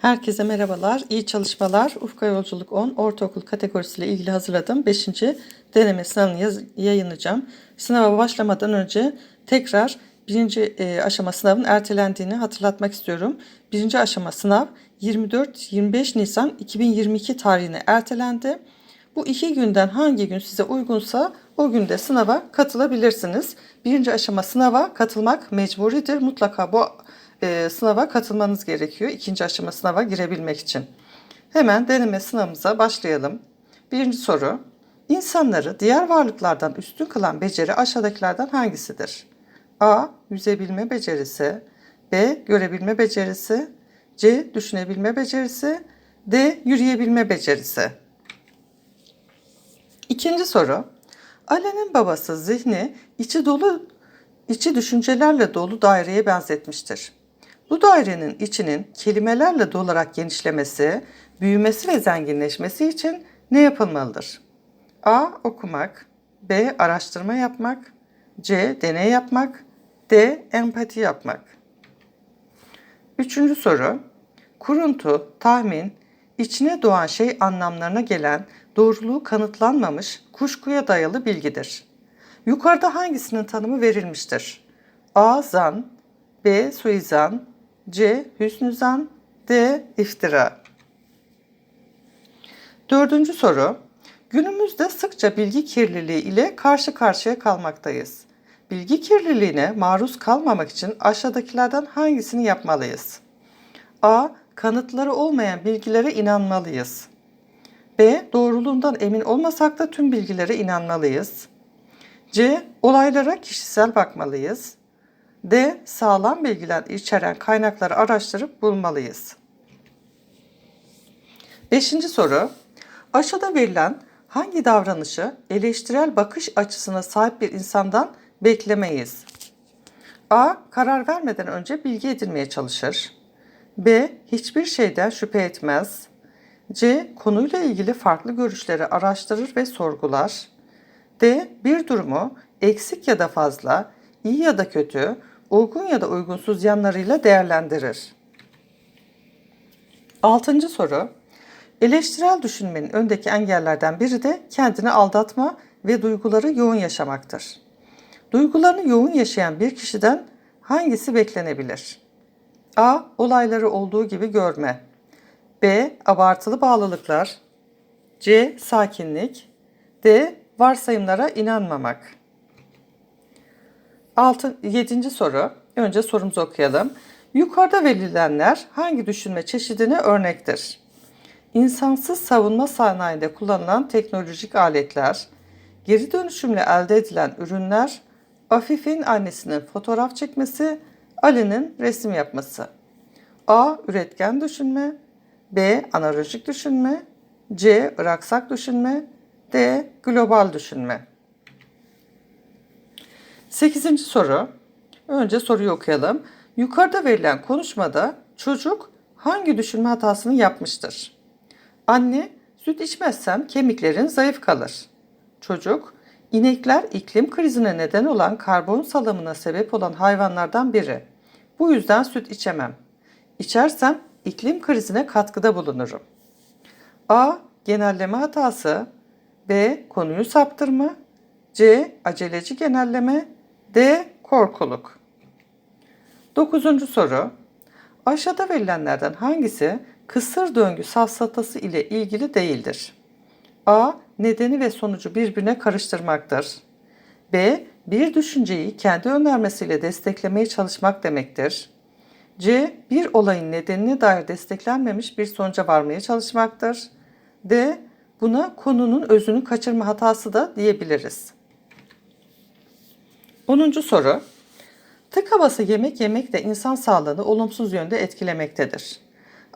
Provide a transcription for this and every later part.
Herkese merhabalar, iyi çalışmalar. Ufka Yolculuk 10 ortaokul kategorisiyle ilgili hazırladığım 5. deneme sınavını yayınlayacağım. Sınava başlamadan önce tekrar birinci e, aşama sınavın ertelendiğini hatırlatmak istiyorum. Birinci aşama sınav 24-25 Nisan 2022 tarihine ertelendi. Bu iki günden hangi gün size uygunsa o günde sınava katılabilirsiniz. Birinci aşama sınava katılmak mecburidir. Mutlaka bu e, sınava katılmanız gerekiyor. İkinci aşama sınava girebilmek için. Hemen deneme sınavımıza başlayalım. Birinci soru. İnsanları diğer varlıklardan üstün kılan beceri aşağıdakilerden hangisidir? A. Yüzebilme becerisi. B. Görebilme becerisi. C. Düşünebilme becerisi. D. Yürüyebilme becerisi. İkinci soru. Ali'nin babası zihni içi dolu içi düşüncelerle dolu daireye benzetmiştir. Bu dairenin içinin kelimelerle dolarak genişlemesi, büyümesi ve zenginleşmesi için ne yapılmalıdır? A. Okumak B. Araştırma yapmak C. Deney yapmak D. Empati yapmak Üçüncü soru. Kuruntu, tahmin, içine doğan şey anlamlarına gelen doğruluğu kanıtlanmamış kuşkuya dayalı bilgidir. Yukarıda hangisinin tanımı verilmiştir? A. Zan B. Suizan C. Hüsnü zan D. iftira Dördüncü soru. Günümüzde sıkça bilgi kirliliği ile karşı karşıya kalmaktayız. Bilgi kirliliğine maruz kalmamak için aşağıdakilerden hangisini yapmalıyız? A. Kanıtları olmayan bilgilere inanmalıyız. B. Doğruluğundan emin olmasak da tüm bilgilere inanmalıyız. C. Olaylara kişisel bakmalıyız. D. Sağlam bilgiler içeren kaynakları araştırıp bulmalıyız. Beşinci soru. Aşağıda verilen hangi davranışı eleştirel bakış açısına sahip bir insandan beklemeyiz? A. Karar vermeden önce bilgi edinmeye çalışır. B. Hiçbir şeyden şüphe etmez. C. Konuyla ilgili farklı görüşleri araştırır ve sorgular. D. Bir durumu eksik ya da fazla, iyi ya da kötü, uygun ya da uygunsuz yanlarıyla değerlendirir. Altıncı soru. Eleştirel düşünmenin öndeki engellerden biri de kendini aldatma ve duyguları yoğun yaşamaktır. Duygularını yoğun yaşayan bir kişiden hangisi beklenebilir? A. Olayları olduğu gibi görme. B. Abartılı bağlılıklar. C. Sakinlik. D. Varsayımlara inanmamak. 6. 7. soru. Önce sorumuzu okuyalım. Yukarıda verilenler hangi düşünme çeşidine örnektir? İnsansız savunma sanayinde kullanılan teknolojik aletler, geri dönüşümle elde edilen ürünler, Afif'in annesinin fotoğraf çekmesi, Ali'nin resim yapması. A. Üretken düşünme. B. Analojik düşünme. C. Iraksak düşünme. D. Global düşünme. Sekizinci soru. Önce soruyu okuyalım. Yukarıda verilen konuşmada çocuk hangi düşünme hatasını yapmıştır? Anne, süt içmezsem kemiklerin zayıf kalır. Çocuk, inekler iklim krizine neden olan karbon salımına sebep olan hayvanlardan biri. Bu yüzden süt içemem. İçersem iklim krizine katkıda bulunurum. A. Genelleme hatası. B. Konuyu saptırma. C. Aceleci genelleme. D. Korkuluk. Dokuzuncu soru. Aşağıda verilenlerden hangisi kısır döngü safsatası ile ilgili değildir? A. Nedeni ve sonucu birbirine karıştırmaktır. B. Bir düşünceyi kendi önermesiyle desteklemeye çalışmak demektir. C. Bir olayın nedenine dair desteklenmemiş bir sonuca varmaya çalışmaktır. D. Buna konunun özünü kaçırma hatası da diyebiliriz. 10. soru. Tık havası yemek yemek de insan sağlığını olumsuz yönde etkilemektedir.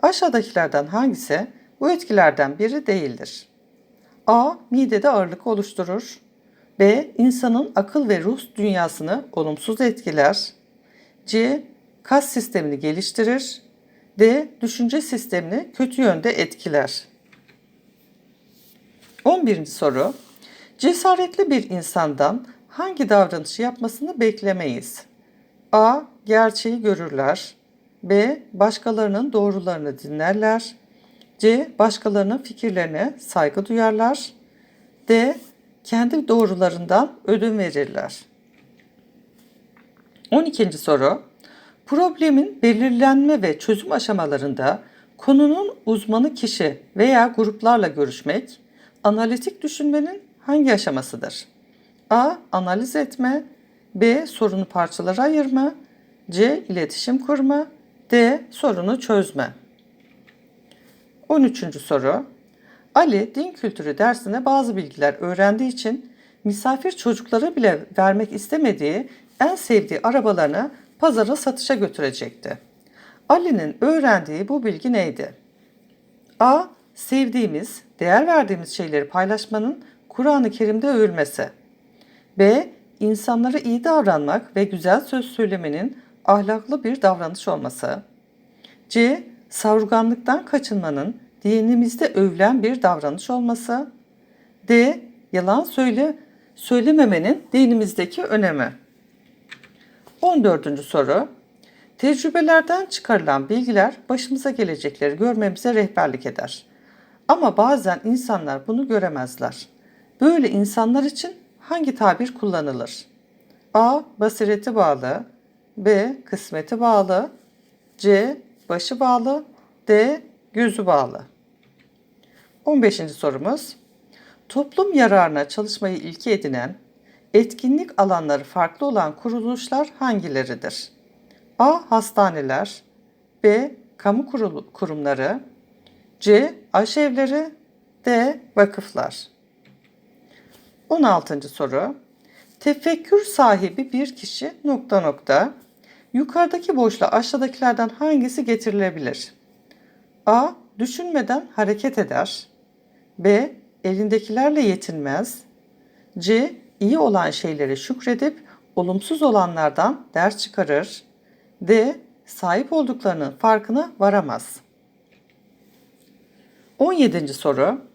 Aşağıdakilerden hangisi bu etkilerden biri değildir? A. Midede ağırlık oluşturur. B. İnsanın akıl ve ruh dünyasını olumsuz etkiler. C. Kas sistemini geliştirir. D. Düşünce sistemini kötü yönde etkiler. 11. soru. Cesaretli bir insandan hangi davranışı yapmasını beklemeyiz? A. Gerçeği görürler. B. Başkalarının doğrularını dinlerler. C. Başkalarının fikirlerine saygı duyarlar. D. Kendi doğrularından ödün verirler. 12. soru. Problemin belirlenme ve çözüm aşamalarında konunun uzmanı kişi veya gruplarla görüşmek, analitik düşünmenin hangi aşamasıdır? A. Analiz etme B. Sorunu parçalara ayırma C. İletişim kurma D. Sorunu çözme 13. soru Ali din kültürü dersine bazı bilgiler öğrendiği için misafir çocuklara bile vermek istemediği en sevdiği arabalarını pazara satışa götürecekti. Ali'nin öğrendiği bu bilgi neydi? A. Sevdiğimiz, değer verdiğimiz şeyleri paylaşmanın Kur'an-ı Kerim'de övülmesi. B. İnsanlara iyi davranmak ve güzel söz söylemenin ahlaklı bir davranış olması. C. Savurganlıktan kaçınmanın dinimizde övülen bir davranış olması. D. Yalan söyle söylememenin dinimizdeki önemi. 14. soru. Tecrübelerden çıkarılan bilgiler başımıza gelecekleri görmemize rehberlik eder. Ama bazen insanlar bunu göremezler. Böyle insanlar için hangi tabir kullanılır? A. Basireti bağlı B. Kısmeti bağlı C. Başı bağlı D. Gözü bağlı 15. sorumuz Toplum yararına çalışmayı ilke edinen, etkinlik alanları farklı olan kuruluşlar hangileridir? A. Hastaneler B. Kamu kurulu, kurumları C. Aşevleri D. Vakıflar 16. soru Tefekkür sahibi bir kişi nokta nokta yukarıdaki boşluğa aşağıdakilerden hangisi getirilebilir? A. Düşünmeden hareket eder. B. Elindekilerle yetinmez. C. iyi olan şeyleri şükredip olumsuz olanlardan ders çıkarır. D. Sahip olduklarının farkına varamaz. 17. soru.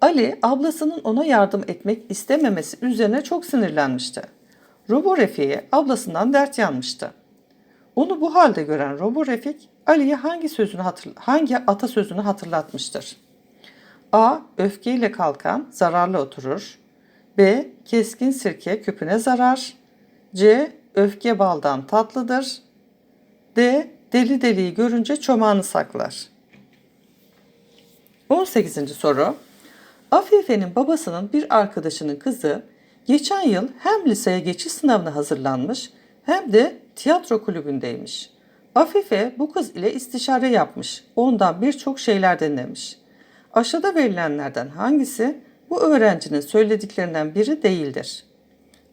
Ali ablasının ona yardım etmek istememesi üzerine çok sinirlenmişti. Robo Refik'e ablasından dert yanmıştı. Onu bu halde gören Robo Refik Ali'ye hangi sözünü hatır, hangi atasözünü hatırlatmıştır? A. Öfkeyle kalkan zararlı oturur. B. Keskin sirke küpüne zarar. C. Öfke baldan tatlıdır. D. Deli deliyi görünce çomağını saklar. 18. soru. Afife'nin babasının bir arkadaşının kızı geçen yıl hem liseye geçiş sınavına hazırlanmış hem de tiyatro kulübündeymiş. Afife bu kız ile istişare yapmış. Ondan birçok şeyler dinlemiş. Aşağıda verilenlerden hangisi bu öğrencinin söylediklerinden biri değildir?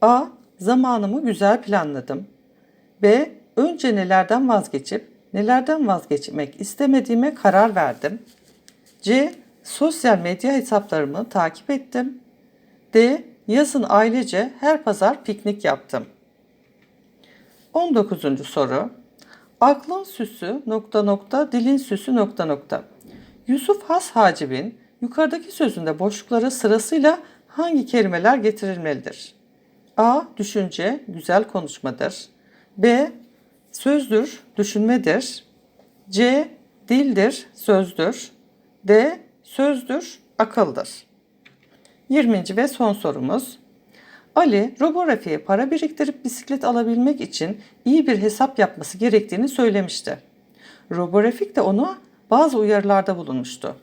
A. Zamanımı güzel planladım. B. Önce nelerden vazgeçip nelerden vazgeçmek istemediğime karar verdim. C. Sosyal medya hesaplarımı takip ettim. D. Yazın ailece her pazar piknik yaptım. 19. soru. Aklın süsü nokta nokta dilin süsü nokta nokta. Yusuf Has Hacib'in yukarıdaki sözünde boşluklara sırasıyla hangi kelimeler getirilmelidir? A. Düşünce, güzel konuşmadır. B. Sözdür, düşünmedir. C. Dildir, sözdür. D. Sözdür, akıldır. 20. ve son sorumuz. Ali, Robo Rafi'ye para biriktirip bisiklet alabilmek için iyi bir hesap yapması gerektiğini söylemişti. Robo Rafik de ona bazı uyarılarda bulunmuştu.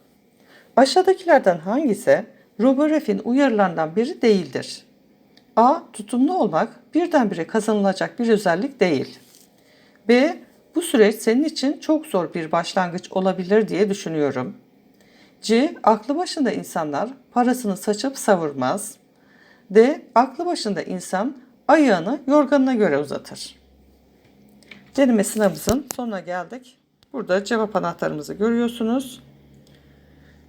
Aşağıdakilerden hangisi Robo Rafik'in uyarılarından biri değildir? A. Tutumlu olmak birdenbire kazanılacak bir özellik değil. B. Bu süreç senin için çok zor bir başlangıç olabilir diye düşünüyorum. C. Aklı başında insanlar parasını saçıp savurmaz. D. Aklı başında insan ayağını yorganına göre uzatır. Deneme sınavımızın sonuna geldik. Burada cevap anahtarımızı görüyorsunuz.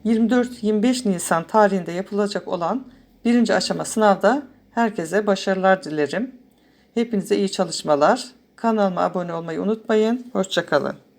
24-25 Nisan tarihinde yapılacak olan birinci aşama sınavda herkese başarılar dilerim. Hepinize iyi çalışmalar. Kanalıma abone olmayı unutmayın. Hoşçakalın.